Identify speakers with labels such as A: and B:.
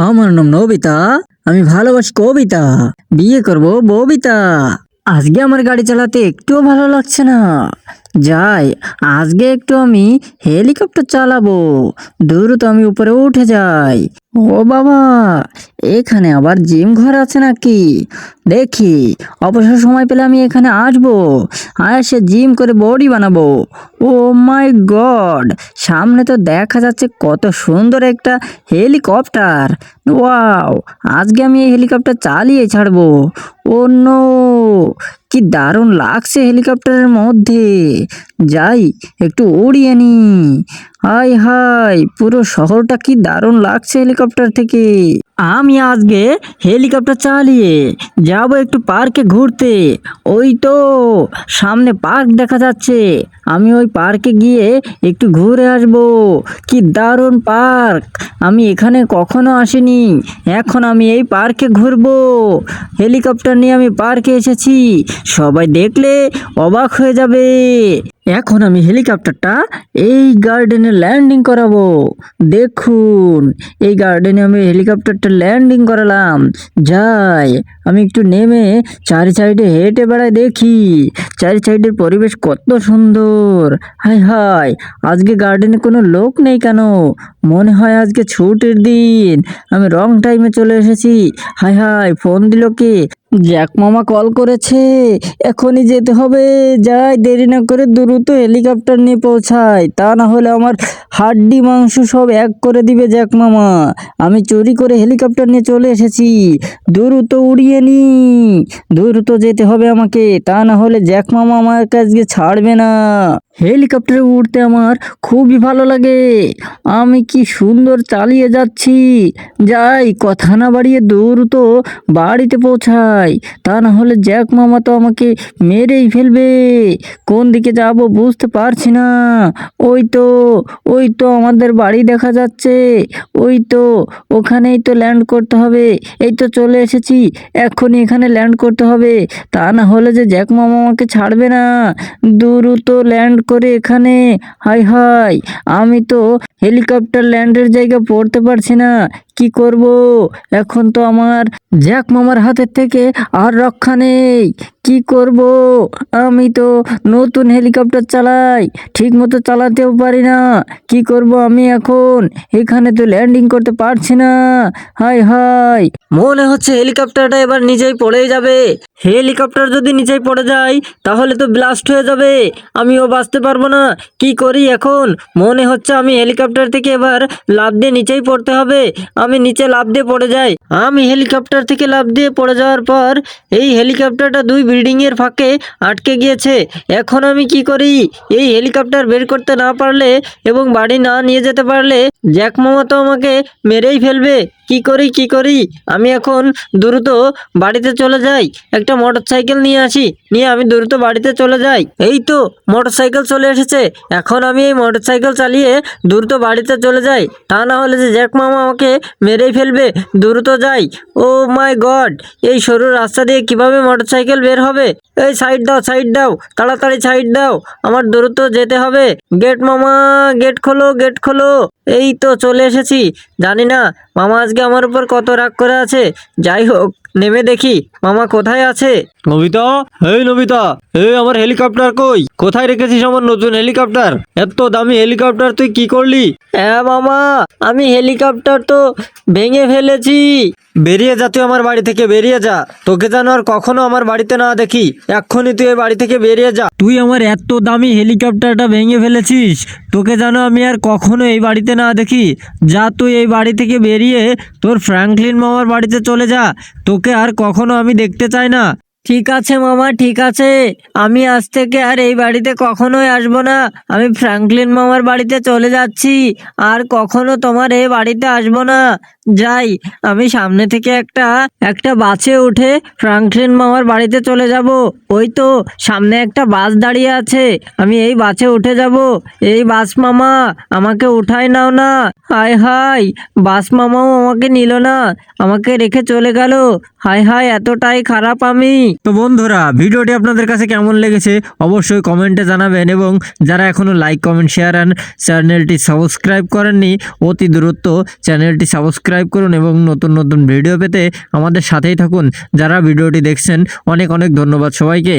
A: আমার নাম নবিতা। আমি ভালোবাসি কবিতা। বিয়ে করব ববিতা। আজকে আমার গাড়ি চালাতে একটুও ভালো লাগছে না। যাই, আজকে একটু আমি হেলিকপ্টার চালাবো। দূর তো আমি উপরে উঠে যাই। ও বাবা, এখানে আবার জিম ঘর আছে নাকি? দেখি, অবসর সময় পেলে আমি এখানে আসব। আর সে জিম করে বডি বানাবো। ও মাই গড, সামনে তো দেখা যাচ্ছে কত সুন্দর একটা হেলিকপ্টার। ওয়াও, আজকে আমি এই হেলিকপ্টার চালিয়ে ছাড়বো। নো, কি দারুণ লাগছে হেলিকপ্টারের মধ্যে। যাই, একটু উড়িয়ে নি। হাই হাই পুরো শহরটা কি দারুণ লাগছে হেলিকপ্টার থেকে। আমি আজকে হেলিকপ্টার চালিয়ে যাব একটু পার্কে ঘুরতে। ওই তো, সামনে পার্ক দেখা যাচ্ছে। আমি ওই পার্কে গিয়ে একটু ঘুরে আসব। কি দারুণ পার্ক! আমি এখানে কখনো আসিনি। এখন আমি এই পার্কে ঘুরবো। হেলিকপ্টার নিয়ে আমি পার্কে এসেছি। সবাই দেখলে অবাক হয়ে যাবে। এখন আমি হেলিকপ্টারটা এই গার্ডেনে ল্যান্ডিং করাবো। দেখুন, এই গার্ডেনে আমি হেলিকপ্টারটা ল্যান্ডিং করালাম। যাই, আমি একটু নেমে চারি সাইডে হেঁটে বেড়ায় দেখি চারি সাইডের পরিবেশ কত সুন্দর। হাই হাই আজকে গার্ডেনে কোনো লোক নেই কেন? মনে হয় আজকে ছুটির দিন। আমি রং টাইমে চলে এসেছি। হাই হাই ফোন দিল কে? জ্যাক মামা কল করেছে। এখনই যেতে হবে। যাই, দেরি না করে দ্রুত হেলিকপ্টার নিয়ে পৌঁছাই। তা না হলে আমার হাড্ডি মাংস সব এক করে দিবে জ্যাক মামা। আমি চুরি করে হেলিকপ্টার নিয়ে চলে এসেছি। দ্রুত উড়িয়ে নি। দ্রুত যেতে হবে আমাকে। তা না হলে জ্যাক মামা আমার কাছে ছাড়বে না। হেলিকপ্টারে উঠতে আমার খুবই ভালো লাগে। আমি কি সুন্দর চালিয়ে যাচ্ছি। যাই, কথা না বাড়িয়ে দ্রুত বাড়িতে পৌঁছাই। তা না হলে জ্যাক মামা তো আমাকে মেরেই ফেলবে। কোন দিকে যাব বুঝতে পারছি না। ওই তো ওই তো আমাদের বাড়ি দেখা যাচ্ছে। ওই তো, ওখানেই তো ল্যান্ড করতে হবে। এই তো চলে এসেছি, এক্ষুনি এখানে ল্যান্ড করতে হবে। তা না হলে যে জ্যাক মামা আমাকে ছাড়বে না। দ্রুত ল্যান্ড করে এখানে। হাই হাই আমি তো হেলিকপ্টার ল্যান্ডের জায়গা পড়তে পারছি না। কি করব? এখন তো আমার জ্যাক মামার হাতের থেকে আর রক্ষা নেই। কি করব? আমি তো নতুন হেলিকপ্টার চালাই ঠিক মতো চালাতেও পারি না। কি করব আমি এখন? এখানে তো ল্যান্ডিং করতে পারছি না। High high. মনে হচ্ছে হেলিকপ্টারটা এবার নিচেই পড়েই যাবে। হেলিকপ্টার যদি নিচেই পড়ে যায়, তাহলে তো ব্লাস্ট হয়ে যাবে। আমিও বাঁচতে পারব না। কি করি এখন? মনে হচ্ছে আমি হেলিকপ্টার থেকে এবার লাফ দিয়ে নিচেই পড়তে হবে। আমি নিচে লাফ দিয়ে পড়ে যাই। আমি হেলিকপ্টার থেকে লাফ দিয়ে পড়ে যাওয়ার পর এই হেলিকপ্টারটা দুই বিল্ডিংয়ের ফাঁকে আটকে গিয়েছে। এখন আমি কি করি? এই হেলিকপ্টার বের করতে না পারলে এবং বাড়ি না নিয়ে যেতে পারলে জ্যাক মামা তো আমাকে মেরেই ফেলবে। কি করি কি করি? আমি এখন দ্রুত বাড়িতে চলে যাই। একটা মোটর সাইকেল নিয়ে আসি। নিয়ে আমি দ্রুত বাড়িতে চলে যাই। এই তো মোটর সাইকেল চলে এসেছে। এখন আমি এই মোটর সাইকেল চালিয়ে দ্রুত বাড়িতে চলে যাই। তা না হলে যে জ্যাক মামা আমাকে মেরেই ফেলবে। দ্রুত যাই। Oh my god! এই সরু রাস্তা দিয়ে কীভাবে মোটর সাইকেল বের হবে? এই সাইড দাও সাইড দাও। তাড়াতাড়ি সাইড দাও। আমার দ্রুত যেতে হবে। গেট মামা, গেট খোলো গেট খোলো। এই তো চলে এসেছি। জানি না মামা আজকে আমার উপর কত রাগ করে আছে? যাই হোক নেমে দেখি মামা কোথায় আছে?
B: নবিতা এই নবিতা এই আমার হেলিকপ্টার কই? কোথায় রেখেছিস আমার নতুন হেলিকপ্টার? এত দামি হেলিকপ্টার তুই কি করলি?
A: হ্যাঁ মামা আমি হেলিকপ্টার তো ভেঙে ফেলেছি।
B: বেরিয়ে যা তুই আমার বাড়ি থেকে বেরিয়ে যা। তোকে যেন আর কখনো আমার বাড়িতে না দেখি। এক্ষুনি তুই এই বাড়ি থেকে বেরিয়ে যা। তুই আমার এত দামি হেলিকপ্টারটা ভেঙে ফেলেছিস। তোকে যেন আমি আর কখনো এই বাড়িতে না দেখি। যা তুই এই বাড়ি থেকে বেরিয়ে তোর ফ্র্যাঙ্কলিন মামার বাড়িতে চলে যা। তোকে আর কখনো আমি দেখতে চাই না।
A: ঠিক আছে মামা, ঠিক আছে। আমি আজ থেকে আর এই বাড়িতে কখনোই আসব না। আমি ফ্র্যাঙ্কলিন মামার বাড়িতে চলে যাচ্ছি। আর কখনো তোমার এই বাড়িতে আসব না। যাই, আমি সামনে থেকে একটা একটা বাসে উঠে ফ্র্যাঙ্কলিন মামার বাড়িতে চলে যাব। ওই তো, সামনে একটা বাস দাঁড়িয়ে আছে। আমি এই বাসে উঠে যাব। এই বাস মামা, আমাকে উঠাই নাও না। হায় হায়, বাস মামাও আমাকে নিল না। আমাকে রেখে চলে গেল। হায় হায়, এতটাই খারাপ আমি।
B: তো বন্ধুরা, ভিডিওটি আপনাদের কাছে কেমন লেগেছে অবশ্যই কমেন্টে জানাবেন এবং যারা এখনও লাইক কমেন্ট শেয়ার অ্যান্ড চ্যানেলটি সাবস্ক্রাইব করেননি, অতি দূরত্ব চ্যানেলটি সাবস্ক্রাইব করুন এবং নতুন নতুন ভিডিও পেতে আমাদের সাথেই থাকুন। যারা ভিডিওটি দেখছেন, অনেক অনেক ধন্যবাদ সবাইকে।